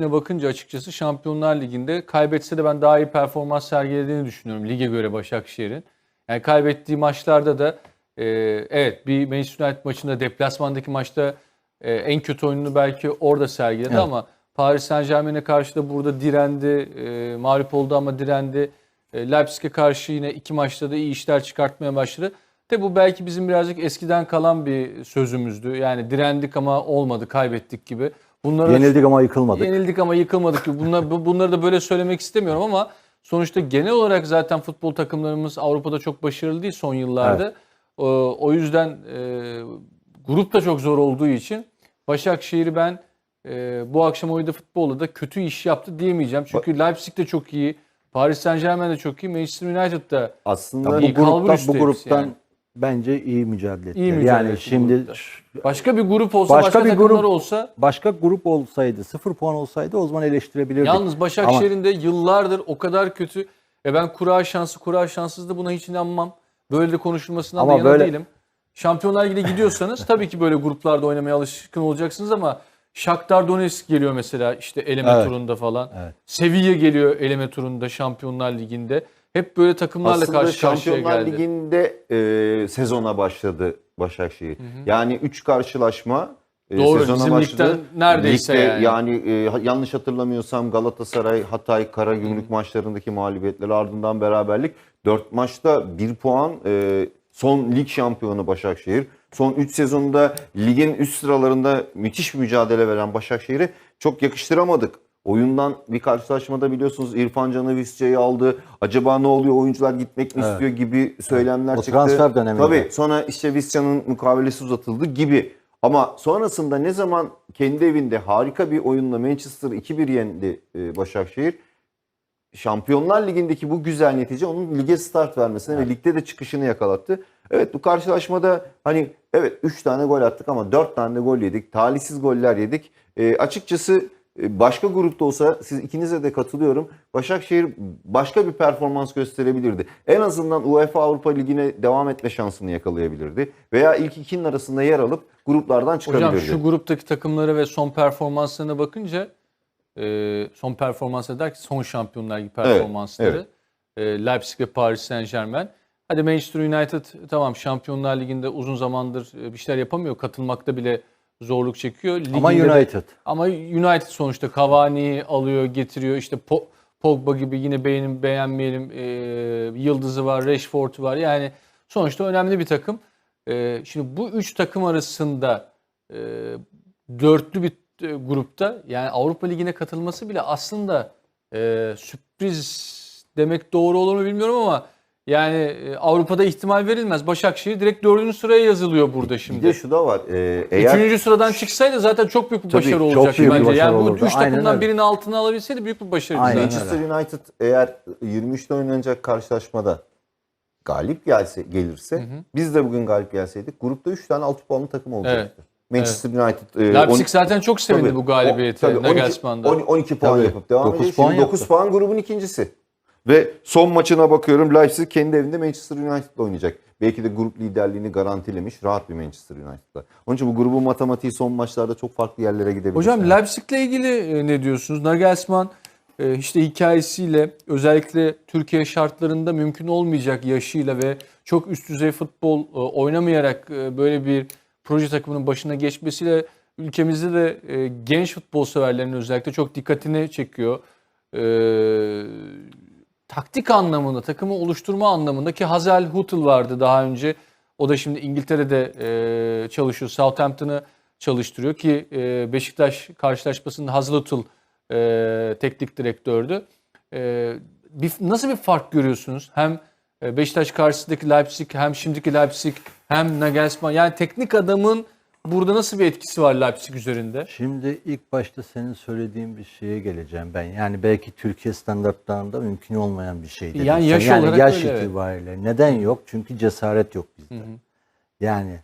bakınca açıkçası Şampiyonlar Ligi'nde kaybetse de ben daha iyi performans sergilediğini düşünüyorum lige göre Başakşehir'in. Yani kaybettiği maçlarda da e, evet bir Manchester United maçında deplasmandaki maçta e, en kötü oyununu belki orada sergiledi Evet. ama Paris Saint Germain'e karşı da burada direndi, e, mağlup oldu ama direndi. E, Leipzig'e karşı yine iki maçta da iyi işler çıkartmaya başladı. De bu belki bizim birazcık eskiden kalan bir sözümüzdü. Yani direndik ama olmadı, kaybettik gibi. Bunları Yenildik ama yıkılmadık. Yenildik ama yıkılmadık. Bunlar, bu- bunları da böyle söylemek istemiyorum ama sonuçta genel olarak zaten futbol takımlarımız Avrupa'da çok başarılı değil son yıllarda. O, o yüzden e, grup da çok zor olduğu için Başakşehir'i ben e, bu akşam oynadığı futbolda da kötü iş yaptı diyemeyeceğim. Çünkü Leipzig de çok iyi, Paris Saint Germain de çok iyi, Manchester United da Aslında İyi, bu gruptan, bu gruptan yani. Bence iyi mücadele ettiler. İyi mücadele yani şimdi grupta. başka bir grup olsa, Başka başka, bir takımlar grup- olsa başka grup olsaydı, sıfır puan olsaydı o zaman eleştirebilirdik. Yalnız Başakşehir'in de yıllardır o kadar kötü. E ben kura şansı, kura şanssız da buna hiç inanmam. Böyle de konuşulmasından Ama da yana böyle- değilim. Şampiyonlar Ligi'ne gidiyorsanız tabii ki böyle gruplarda oynamaya alışkın olacaksınız ama Shakhtar Donetsk geliyor mesela işte eleme Evet. turunda falan. Evet. Sevilla geliyor eleme turunda Şampiyonlar Ligi'nde. Hep böyle takımlarla aslında karşı karşıya Şampiyonlar geldi. Ligi'nde e, sezona başladı Başakşehir. Yani 3 karşılaşma e, Doğru, sezona bizim başladı. neredeyse Ligde yani. e, ha- yanlış hatırlamıyorsam Galatasaray, Hatay, Karagümrük maçlarındaki mağlubiyetler ardından beraberlik. 4 maçta 1 puan e, son lig şampiyonu Başakşehir. Son 3 sezonda ligin üst sıralarında müthiş bir mücadele veren Başakşehir'i çok yakıştıramadık. Oyundan bir karşılaşmada biliyorsunuz İrfan Can'ı Visca'yı aldı. Acaba ne oluyor oyuncular gitmek mi Evet. istiyor gibi söylemler O çıktı. transfer döneminde. Tabii sonra işte Visca'nın mukavelesi uzatıldı gibi. Ama sonrasında ne zaman kendi evinde harika bir oyunla Manchester 2-1 yendi e, Başakşehir. Şampiyonlar Ligi'ndeki bu güzel netice onun lige start vermesine ve ligde de çıkışını yakalattı. Evet bu karşılaşmada hani evet 3 tane gol attık ama 4 tane de gol yedik. Talihsiz goller yedik. E, açıkçası başka grupta olsa siz ikinize de katılıyorum. Başakşehir başka bir performans gösterebilirdi. En azından UEFA Avrupa Ligi'ne devam etme şansını yakalayabilirdi. Veya ilk ikinin arasında yer alıp gruplardan çıkabilirdi. Hocam şu gruptaki takımlara ve son performanslarına bakınca e, son performans derken son şampiyonlar gibi performansları e, Leipzig ve Paris Saint Germain. Hadi Manchester United tamam Şampiyonlar Ligi'nde uzun zamandır e, bir şeyler yapamıyor. Katılmakta bile zorluk çekiyor. Ama Liginde de- United. ama United sonuçta Cavani'yi alıyor, getiriyor. İşte Po- Pogba gibi yine beğenim beğenmeyelim e, yıldızı var, Rashford var. Yani sonuçta önemli bir takım. E, şimdi bu üç takım arasında e, dörtlü bir e, grupta yani Avrupa Ligi'ne katılması bile aslında e, sürpriz demek doğru olur mu bilmiyorum ama yani e, Avrupa'da ihtimal verilmez. Başakşehir direkt dördüncü sıraya yazılıyor burada Bir şimdi. de şu da var. e, eğer Üçüncü sıradan çıksaydı zaten çok büyük bir Tabii, başarı çok olacaktı büyük bir bence. başarı yani bu olurdu. üç Aynen takımdan öyle. birini altına alabilseydi büyük bir başarıydı Aynen. Manchester United eğer 23'te oynanacak karşılaşmada galip gelse gelirse biz de bugün galip gelseydik grupta 3 tane 6 puanlı takım olacaktı. Manchester United e, Leipzig on- zaten çok sevindi tabii, bu galibiyete o- tabii, 12 Nagelsmann'da. 12, 12 puan Tabii, yapıp devam 9 edecek. puan Şimdi 9 yaptı. puan grubun ikincisi. Ve son maçına bakıyorum Leipzig kendi evinde Manchester United'la oynayacak. Belki de grup liderliğini garantilemiş rahat bir Manchester United'la. Onun için bu grubun matematiği son maçlarda çok farklı yerlere gidebilir. Hocam Leipzig'le ilgili e, ne diyorsunuz? Nagelsmann e, işte hikayesiyle özellikle Türkiye şartlarında mümkün olmayacak yaşıyla ve çok üst düzey futbol e, oynamayarak böyle bir proje takımının başına geçmesiyle ülkemizde de genç futbol severlerin özellikle çok dikkatini çekiyor. Taktik anlamında, takımı oluşturma anlamında ki Hazel Huttel vardı daha önce. O da şimdi İngiltere'de e, çalışıyor. Southampton'ı çalıştırıyor ki e, Beşiktaş karşılaşmasında Hazel Huttel e, teknik direktördü. E, bir, nasıl bir fark görüyorsunuz? Hem e, Beşiktaş karşısındaki Leipzig hem şimdiki Leipzig hem Nagelsmann. Yani teknik adamın burada nasıl bir etkisi var Leipzig üzerinde? Şimdi ilk başta senin söylediğin bir şeye geleceğim ben. Yani belki Türkiye standartlarında mümkün olmayan bir şey. Yani sen. yaş yani olarak yaş öyle, evet. itibariyle. Neden yok? Çünkü cesaret yok bizde. Yani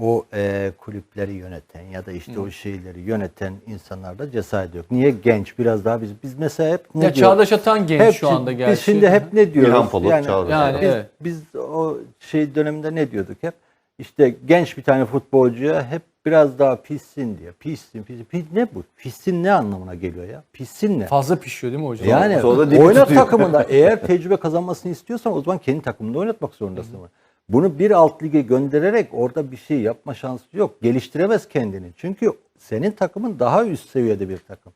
o e, kulüpleri yöneten ya da işte o şeyleri yöneten insanlarda cesaret yok. Niye genç? Biraz daha biz biz mesela hep ne Ya diyor? Çağdaş Atan genç Hep şu anda biz gerçi. şimdi hep ne diyoruz? İlhan Palut, yani, Çağdaş Yani biz, evet. biz o şey döneminde ne diyorduk hep? İşte genç bir tane futbolcuya hep biraz daha pişsin diye. Pişsin, pişsin. Pis, ne bu? Pişsin ne anlamına geliyor ya? Pişsin ne? Fazla pişiyor değil mi hocam? Yani oynat takımında eğer tecrübe kazanmasını istiyorsan o zaman kendi takımında oynatmak zorundasın. Bunu bir alt lige göndererek orada bir şey yapma şansı yok. Geliştiremez kendini. Çünkü senin takımın daha üst seviyede bir takım.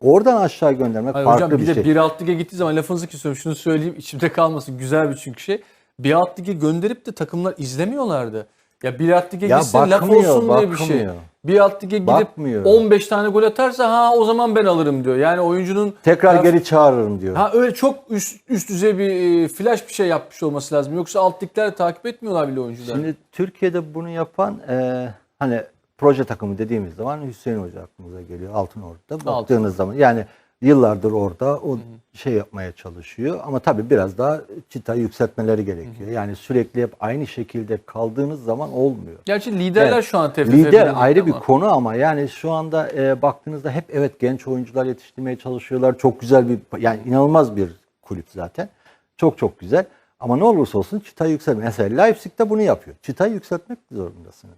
Oradan aşağı göndermek Hayır farklı hocam bir bir de şey. bir alt lige gittiği zaman lafınızı kesiyorum. Şunu söyleyeyim içimde kalmasın. Güzel bir çünkü şey. Bir alt lige gönderip de takımlar izlemiyorlardı. Ya bir alt lige Ya gitsin laf bakmıyor, olsun diye bir şey. bakmıyor. Bir alt lige gidip Bakmıyor. 15 tane gol atarsa ha o zaman ben alırım diyor. Yani oyuncunun Tekrar Ya- geri çağırırım diyor. Ha öyle çok üst, üst düzey bir e, flash bir şey yapmış olması lazım. Yoksa alt ligler takip etmiyorlar bile oyuncular. Şimdi Türkiye'de bunu yapan e, hani proje takımı dediğimiz zaman Hüseyin Hoca aklımıza geliyor. Altınordu'da baktığınız zaman yani yıllardır orada o şey yapmaya çalışıyor ama tabii biraz daha çıtayı yükseltmeleri gerekiyor. Yani sürekli hep aynı şekilde kaldığınız zaman olmuyor. Gerçi liderler Evet. şu an TFF Lider birlikte ayrı bir ama. konu ama yani şu anda e, baktığınızda hep evet genç oyuncular yetiştirmeye çalışıyorlar. Çok güzel bir yani inanılmaz bir kulüp zaten. Çok çok güzel. Ama ne olursa olsun çıtayı yükseltmek. Mesela Leipzig'te bunu yapıyor. Çıtayı yükseltmek zorundasınız.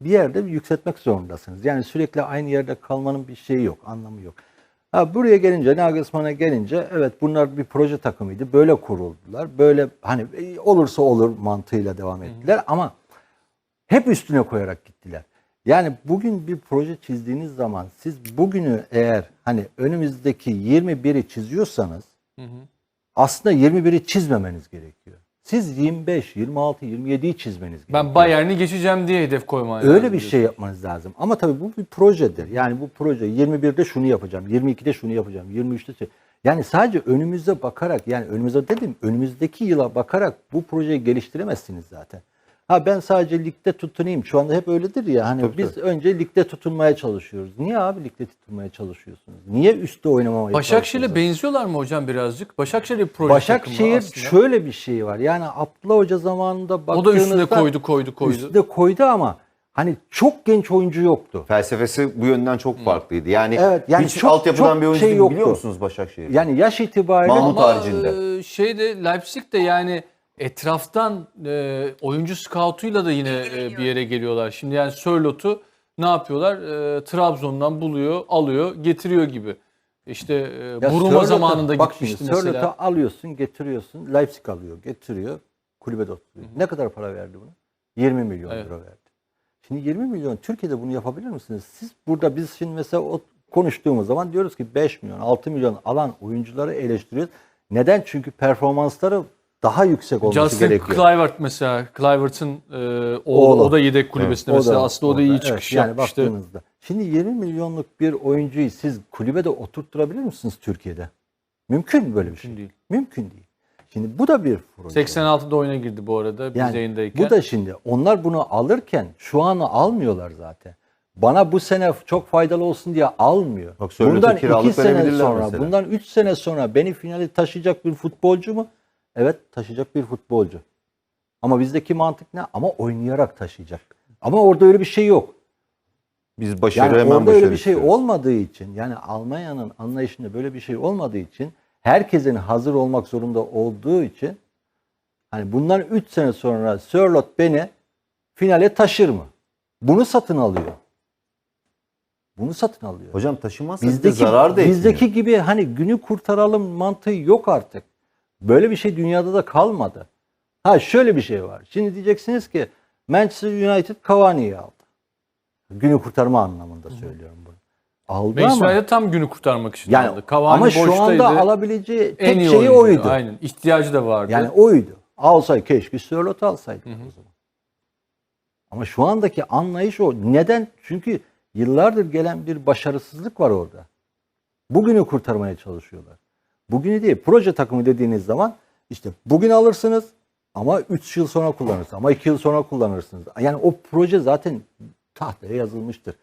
Bir yerde yükseltmek zorundasınız. Yani sürekli aynı yerde kalmanın bir şeyi yok, anlamı yok. Ha, buraya gelince, Nagelsmann'a gelince evet bunlar bir proje takımıydı. Böyle kuruldular. Böyle hani e, olursa olur mantığıyla devam ettiler ama hep üstüne koyarak gittiler. Yani bugün bir proje çizdiğiniz zaman siz bugünü eğer hani önümüzdeki 21'i çiziyorsanız aslında 21'i çizmemeniz gerekiyor. Siz 25, 26, 27'yi çizmeniz gerekiyor. Ben Bayern'i geçeceğim diye hedef koymaya Öyle bir şey yapmanız lazım. Ama tabii bu bir projedir. Yani bu proje 21'de şunu yapacağım, 22'de şunu yapacağım, 23'te şey. Yani sadece önümüze bakarak yani önümüze dedim önümüzdeki yıla bakarak bu projeyi geliştiremezsiniz zaten. Ha ben sadece ligde tutunayım. Şu anda hep öyledir ya. Hani Tabii, biz önce ligde tutunmaya çalışıyoruz. Niye abi ligde tutunmaya çalışıyorsunuz? Niye üstte oynamamaya Başakşehir'le çalışıyorsunuz? benziyorlar mı hocam birazcık? Başakşehir bir proje Başakşehir aslında. şöyle bir şey var. Yani Abdullah Hoca zamanında O da baktığınızda üstüne koydu koydu koydu. Üstüne koydu ama hani çok genç oyuncu yoktu. Felsefesi bu yönden çok farklıydı. Yani, Evet, yani hiç çok- altyapıdan çok bir oyuncu şey değil, yoktu. biliyor musunuz Başakşehir? Yani yaş itibariyle Mahmut Ama haricinde. e, şeyde Leipzig'te yani etraftan e, oyuncu scoutuyla da yine e, bir yere geliyorlar. Şimdi yani Sörlot'u ne yapıyorlar? E, Trabzon'dan buluyor, alıyor, getiriyor gibi. İşte e, Buruma zamanında bak gitmişti mesela. Sörlot'u alıyorsun, getiriyorsun. Leipzig alıyor, getiriyor. Kulübede oturuyor. Ne kadar para verdi bunu? 20 milyon Evet. euro verdi. Şimdi 20 milyon Türkiye'de bunu yapabilir misiniz? Siz burada biz şimdi mesela o konuştuğumuz zaman diyoruz ki 5 milyon, 6 milyon alan oyuncuları eleştiriyoruz. Neden? Çünkü performansları daha yüksek olması Justin gerekiyor. Kluivert mesela. Kluivert'ın e, oğlu, o da yedek kulübesinde O mesela. da Aslında o da iyi çıkış Evet, yani yapmıştı. baktığınızda. Şimdi 20 milyonluk bir oyuncuyu siz kulübede oturtturabilir misiniz Türkiye'de? Mümkün mü böyle bir şey? Mümkün değil. Mümkün değil. Şimdi bu da bir proje. 86'da oyuna girdi bu arada biz yani yayındayken. bu da şimdi onlar bunu alırken şu anı almıyorlar zaten. Bana bu sene çok faydalı olsun diye almıyor. Bak bundan kiralık iki sene verebilirler sonra, mesela. bundan üç sene sonra beni finale taşıyacak bir futbolcu mu? Evet taşıyacak bir futbolcu. Ama bizdeki mantık ne? Ama oynayarak taşıyacak. Ama orada öyle bir şey yok. Biz başarı Yani hemen orada öyle bir şey istiyoruz. olmadığı için yani Almanya'nın anlayışında böyle bir şey olmadığı için herkesin hazır olmak zorunda olduğu için hani bundan 3 sene sonra Sörlot beni finale taşır mı? Bunu satın alıyor. Bunu satın alıyor. Hocam taşımazsa bizdeki zarar da etmiyor. bizdeki gibi hani günü kurtaralım mantığı yok artık. Böyle bir şey dünyada da kalmadı. Ha şöyle bir şey var. Şimdi diyeceksiniz ki Manchester United Cavani'yi aldı. Günü kurtarma anlamında söylüyorum bunu. Aldı ama Manchester tam günü kurtarmak için yani aldı. Cavani ama şu boştaydı. anda alabileceği tek en iyi şeyi oyuncu. oydu. Aynen. İhtiyacı da vardı. Yani oydu. Alsay keşke Sörlot alsaydı o zaman. Ama şu andaki anlayış o. Neden? Çünkü yıllardır gelen bir başarısızlık var orada. Bugünü kurtarmaya çalışıyorlar. Bugünü değil. Proje takımı dediğiniz zaman işte bugün alırsınız ama 3 yıl sonra kullanırsınız. Ama 2 yıl sonra kullanırsınız. Yani o proje zaten tahtaya yazılmıştır.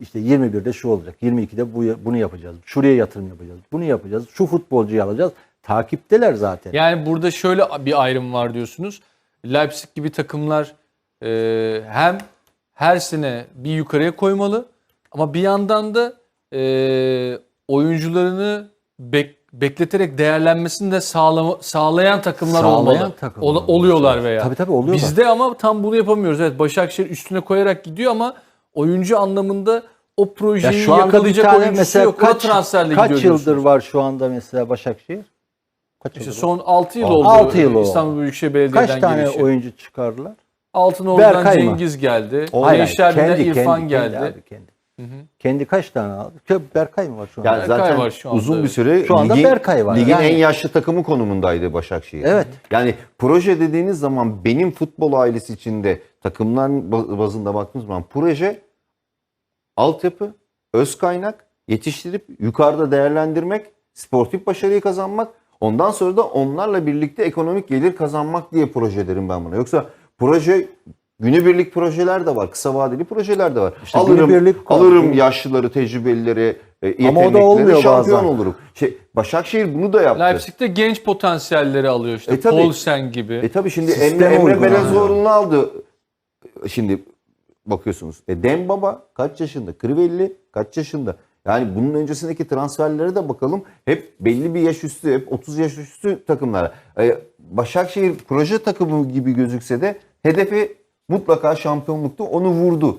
İşte 21'de şu olacak. 22'de bu, bunu yapacağız. Şuraya yatırım yapacağız. Bunu yapacağız. Şu futbolcuyu alacağız. Takipteler zaten. Yani burada şöyle bir ayrım var diyorsunuz. Leipzig gibi takımlar e, hem her sene bir yukarıya koymalı ama bir yandan da e, oyuncularını bek- bekleterek değerlenmesini de sağlama- sağlayan takımlar Sağlayan olmalı. takımlar Ol- oluyorlar veya. Tabii tabii oluyorlar. Bizde ama tam bunu yapamıyoruz. Evet Başakşehir üstüne koyarak gidiyor ama oyuncu anlamında o Ya projeyi şu anda yakalayacak tane oyuncusu mesela yok. Kaç, transferle kaç gidiyor yıldır diyorsunuz. var şu anda mesela Başakşehir? Kaç İşte son 6 yıl oldu. altı yıl oldu. İstanbul Büyükşehir Belediye'den Kaç tane gelişi. oyuncu çıkardılar? Altınordu'dan? Cengiz geldi. Kendi, İrfan kendi, geldi. Kendi, abi, kendi. Kendi kaç tane aldı? Berkay mı var şu anda? Yani Berkay zaten var şu anda, uzun bir süre Şu anda ligin, Berkay var. ligin Yani- en yaşlı takımı konumundaydı Başakşehir. Evet. Yani proje dediğiniz zaman benim futbol ailesi içinde takımlar ba- bazında baktığımız zaman proje altyapı, öz kaynak, yetiştirip yukarıda değerlendirmek, sportif başarıyı kazanmak, ondan sonra da onlarla birlikte ekonomik gelir kazanmak diye projelerim ben buna. Yoksa proje günübirlik projeler de var, kısa vadeli projeler de var. İşte alırım, alırım yaşlıları, tecrübelileri, e, Ama o da yetenekleri, olmuyor şampiyon bazen. olurum. Şey, Başakşehir bunu da yaptı. Leipzig'te genç potansiyelleri alıyor işte. E tabii. Paulsen gibi. E tabii şimdi Sisteme Emre, Emre Belezoğlu'nu aldı. Şimdi bakıyorsunuz. E Dembaba kaç yaşında? Crivelli kaç yaşında? Yani bunun öncesindeki transferlere de bakalım. Hep belli bir yaş üstü, hep 30 yaş üstü takımlara. E, Başakşehir proje takımı gibi gözükse de hedefi mutlaka şampiyonluktu. Onu vurdu.